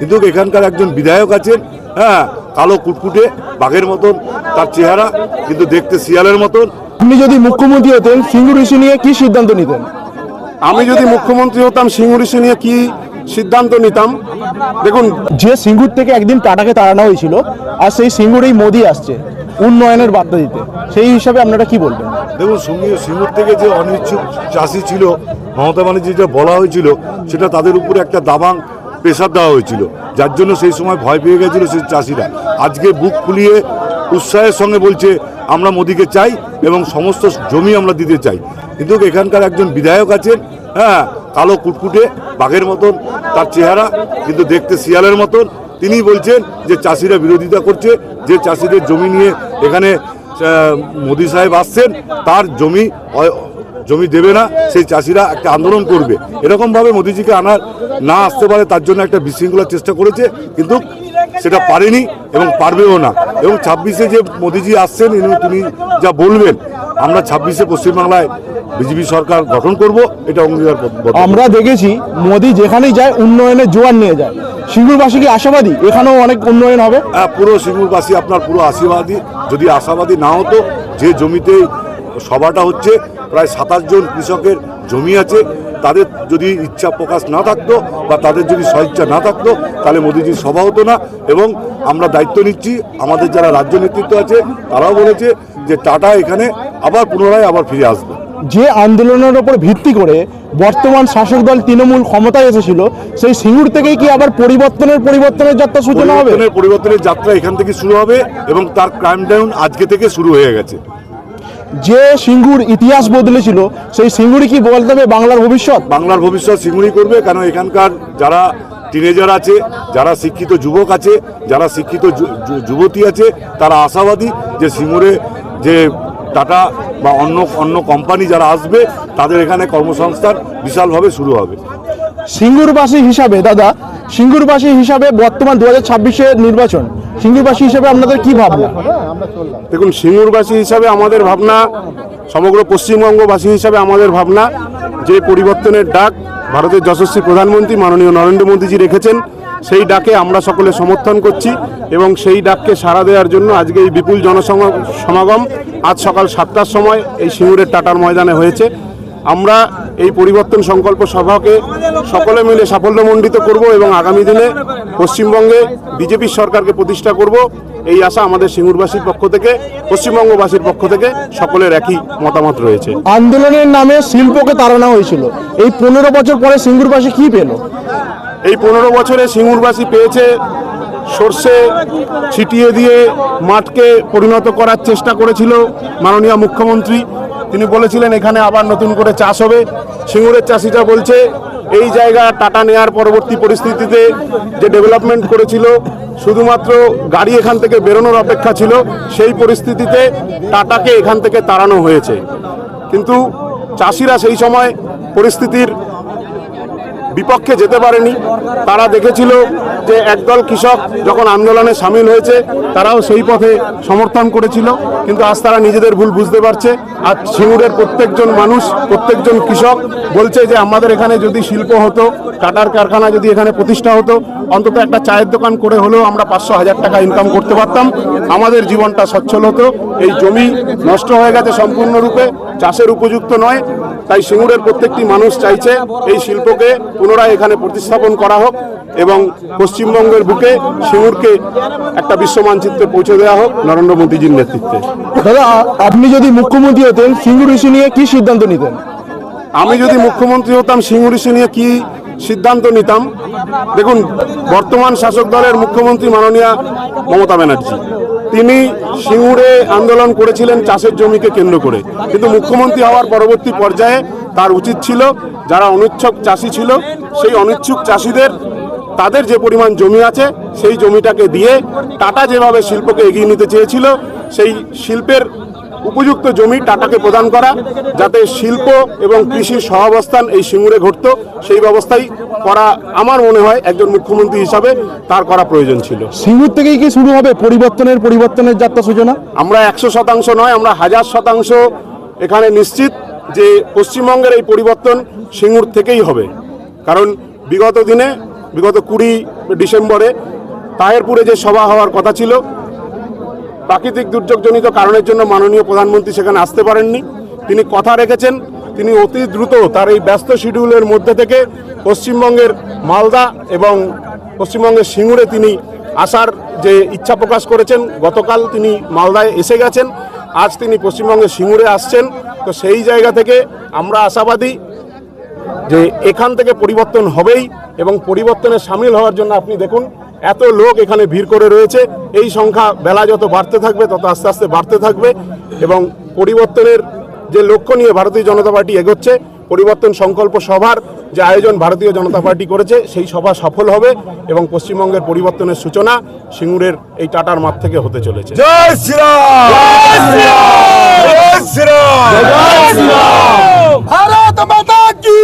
কিন্তু এখানকার একজন বিধায়ক আছেন হ্যাঁ কালো কুটকুটে বাঘের মতন তার চেহারা কিন্তু দেখতে শিয়ালের মতন। আপনি যদি মুখ্যমন্ত্রী হতেন সিঙ্গুর ইস্যু নিয়ে কি সিদ্ধান্ত নিতেন? আমি যদি মুখ্যমন্ত্রী হতাম সিঙ্গুরিসি নিয়ে কি সিদ্ধান্ত নিতাম? দেখুন যে সিঙ্গুর থেকে একদিন টাটাকে তাড়ানো হয়েছিল আর সেই সিঙ্গুরেই মোদি আসছে উন্নয়নের বার্তা দিতে। সেই হিসাবে আপনারা কি বলবেন? দেখুন সঙ্গে সিঙ্গুর থেকে যে অনিচ্ছুক চাষি ছিল মমতা ব্যানার্জি যেটা বলা হয়েছিল সেটা তাদের উপরে একটা দাবাং প্রেশার দেওয়া হয়েছিল। যার জন্য সেই সময় ভয় পেয়ে গেছিল সেই চাষিরা। আজকে বুক ফুলিয়ে উৎসাহের সঙ্গে বলছে, আমরা মোদিকে চাই এবং সমস্ত জমি আমরা দিতে চাই। কিন্তু এখানকার একজন বিধায়ক আছেন হ্যাঁ কালো কুটকুটে, বাঘের মতন, তার চেহারা, কিন্তু দেখতে শিয়ালের মতন। তিনি বলছেন যে চাষিরা বিরোধিতা করছে, যে চাষিদের জমি নিয়ে এখানে মোদি সাহেব আসছেন, তার জমি জমি দেবে না সেই চাষিরা একটা আন্দোলন করবে। এরকমভাবে মোদিজিকে আনার না আসতে পারে তার জন্য একটা বিশৃঙ্খলার চেষ্টা করেছে কিন্তু সেটা পারেনি এবং পারবেও না। এবং ছাব্বিশে যে মোদিজি আসছেন তিনি যা বলবেন আমরা ছাব্বিশে পশ্চিমবাংলায় বিজেপি সরকার গঠন করব এটা অঙ্গীকার আমরা দেখেছি মোদি যেখানেই যায় উন্নয়নের জোয়ার নিয়ে যায়। সিঙ্গুরবাসী কি আশাবাদী? এখানেও অনেক উন্নয়ন হবে? হ্যাঁ পুরো সিঙ্গুরবাসী আপনার পুরো আশীর্বাদী। যদি আশাবাদী না হতো যে জমিতে সভাটা হচ্ছে প্রায় সাতাশ জন কৃষকের জমি আছে। তাদের যদি ইচ্ছা প্রকাশ না থাকতো বা তাদের যদি স্বইচ্ছা না থাকতো তাহলে মোদিজির সভা হতো না। এবং আমরা দায়িত্ব নিচ্ছি আমাদের যারা রাজ্য নেতৃত্ব আছে তারাও বলেছে যে টাটা এখানে আবার পুনরায় আবার ফিরে আসবে। যে আন্দোলনের ওপর ভিত্তি করে বর্তমান শাসক দল তৃণমূল ক্ষমতায় এসেছিল সেই সিঙ্গুর থেকেই কি আবার পরিবর্তনের পরিবর্তনের যাত্রা সূচনা হবে? পরিবর্তনের পরিবর্তনের যাত্রা এখান থেকে শুরু হবে এবং তার ক্রাইম ডাউন আজকে থেকে শুরু হয়ে গেছে। যে সিঙ্গুর ইতিহাস বদলেছিল সেই সিঙ্গুরই কি বলতে হবে বাংলার ভবিষ্যৎ? বাংলার ভবিষ্যৎ সিঙ্গুরি করবে কেন এখানকার যারা টিনেজার আছে যারা শিক্ষিত যুবক আছে যারা শিক্ষিত যুবতী আছে তারা আশাবাদী যে সিঙ্গুরে যে টাটা বা অন্য অন্য কোম্পানি যারা আসবে তাদের এখানে কর্মসংস্থান বিশালভাবে শুরু হবে। সিঙ্গুরবাসী হিসাবে দাদা সিঙ্গুরবাসী হিসাবে বর্তমান দু হাজার নির্বাচন। সিঙ্গুরবাসী হিসাবে আপনাদের কি ভাবনা? দেখুন, সিঙ্গুরবাসী হিসাবে আমাদের ভাবনা, সমগ্র পশ্চিমবঙ্গবাসী হিসাবে আমাদের ভাবনা, যে পরিবর্তনের ডাক ভারতের যশস্বী প্রধানমন্ত্রী মাননীয় নরেন্দ্র মোদীজি রেখেছেন, সেই ডাকে আমরা সকলে সমর্থন করছি এবং সেই ডাককে সাড়া দেওয়ার জন্য আজকে এই বিপুল জনসমাগম আজ সকাল সাতটার সময় এই সিঙ্গুরের টাটার ময়দানে হয়েছে। আমরা এই পরিবর্তন সংকল্প সভাকে সকলে মিলে সাফল্যমণ্ডিত করব এবং আগামী দিনে পশ্চিমবঙ্গে বিজেপি সরকারকে প্রতিষ্ঠা করব। এই আশা আমাদের সিঙ্গুরবাসীর পক্ষ থেকে পশ্চিমবঙ্গবাসীর পক্ষ থেকে সকলের একই মতামত রয়েছে। আন্দোলনের নামে শিল্পকে তাড়ানো হয়েছিল। এই পনেরো বছর পরে সিঙ্গুরবাসী কি পেল? এই পনেরো বছরে সিঙ্গুরবাসী পেয়েছে সর্ষে ছিটিয়ে দিয়ে মাঠকে পরিণত করার চেষ্টা করেছিল মাননীয় মুখ্যমন্ত্রী। তিনি বলেছিলেন এখানে আবার নতুন করে চাষ হবে। সিঙ্গুরের চাষিরা বলছে, এই জায়গা টাটা নেয়ার পরবর্তী পরিস্থিতিতে যে ডেভেলপমেন্ট করেছিল, শুধুমাত্র গাড়ি এখান থেকে বেরোনোর অপেক্ষা ছিল, সেই পরিস্থিতিতে টাটাকে এখান থেকে তাড়ানো হয়েছে। কিন্তু চাষিরা সেই সময় পরিস্থিতির বিপক্ষে যেতে পারেনি। তারা দেখেছিল যে একদল কৃষক যখন আন্দোলনে সামিল হয়েছে, তারাও সেই পথে সমর্থন করেছিল। কিন্তু আজ তারা নিজেদের ভুল বুঝতে পারছে। আর সিঙ্গুরের প্রত্যেকজন মানুষ, প্রত্যেকজন কৃষক বলছে যে, আমাদের এখানে যদি শিল্প হতো টাটার কারখানা যদি এখানে প্রতিষ্ঠা হতো, অন্তত একটা চায়ের দোকান করে হলেও আমরা পাঁচশো হাজার টাকা ইনকাম করতে পারতাম। আমাদের জীবনটা সচ্ছল হতো। এই জমি নষ্ট হয়ে গেছে সম্পূর্ণরূপে। চাষের উপযুক্ত নয়। তাই সিঙ্গুরের প্রত্যেকটি মানুষ চাইছে এই শিল্পকে পুনরায় এখানে প্রতিস্থাপন করা হোক এবং পশ্চিমবঙ্গের বুকে সিঙ্গুরকে একটা বিশ্ব মানচিত্রে পৌঁছে দেওয়া হোক নরেন্দ্র মোদীজির নেতৃত্বে। দাদা আপনি যদি মুখ্যমন্ত্রী হতেন সিঙ্গুর ইস্যু নিয়ে কি সিদ্ধান্ত নিতেন? আমি যদি মুখ্যমন্ত্রী হতাম সিঙ্গুরিসি নিয়ে কি সিদ্ধান্ত নিতাম? দেখুন বর্তমান শাসক দলের মুখ্যমন্ত্রী মাননীয়া মমতা ব্যানার্জি। তিনি সিঙ্গুরে আন্দোলন করেছিলেন চাষের জমিকে কেন্দ্র করে। কিন্তু মুখ্যমন্ত্রী হওয়ার পরবর্তী পর্যায়ে তার উচিত ছিল যারা অনিচ্ছুক চাষি ছিল সেই অনিচ্ছুক চাষিদের তাদের যে পরিমাণ জমি আছে সেই জমিটাকে দিয়ে টাটা যেভাবে শিল্পকে এগিয়ে নিতে চেয়েছিল সেই শিল্পের উপযুক্ত জমি টাটাকে প্রদান করা যাতে শিল্প এবং কৃষির সহাবস্থান এই সিঙ্গুরে ঘটত সেই ব্যবস্থাই করা আমার মনে হয় একজন মুখ্যমন্ত্রী হিসাবে তার করা প্রয়োজন ছিল। সিঙ্গুর থেকেই কি শুরু হবে পরিবর্তনের পরিবর্তনের যাত্রা সূচনা? আমরা একশো শতাংশ নয় আমরা হাজার শতাংশ এখানে নিশ্চিত যে পশ্চিমবঙ্গের এই পরিবর্তন সিঙ্গুর থেকেই হবে। কারণ বিগত দিনে, বিগত কুড়ি ডিসেম্বরে তাহেরপুরে যে সভা হওয়ার কথা ছিল, প্রাকৃতিক দুর্যোগজনিত কারণের জন্য মাননীয় প্রধানমন্ত্রী সেখানে আসতে পারেননি। তিনি কথা রেখেছেন, তিনি অতি দ্রুত তার এই ব্যস্ত শিডিউলের মধ্যে থেকে পশ্চিমবঙ্গের মালদা এবং পশ্চিমবঙ্গের সিঙ্গুরে তিনি আসার যে ইচ্ছা প্রকাশ করেছেন, গতকাল তিনি মালদায় এসে গেছেন। আজ তিনি পশ্চিমবঙ্গের সিঙ্গুরে আসছেন। তো সেই জায়গা থেকে আমরা আশাবাদী যে এখান থেকে পরিবর্তন হবেই এবং পরিবর্তনে সামিল হওয়ার জন্য আপনি দেখুন, এত লোক এখানে ভিড় করে রয়েছে। এই সংখ্যা বেলা যত বাড়তে থাকবে, তত আস্তে আস্তে বাড়তে থাকবে এবং পরিবর্তনের যে লক্ষ্য নিয়ে ভারতীয় জনতা পার্টি এগোচ্ছে, পরিবর্তন সংকল্প সভার যে আয়োজন ভারতীয় জনতা পার্টি করেছে সেই সভা সফল হবে এবং পশ্চিমবঙ্গের পরিবর্তনের সূচনা সিঙ্গুরের এই টাটার মাঠ থেকে হতে চলেছে। জয় শ্রীরাম! জয় শ্রীরাম! ভারত মাতা কি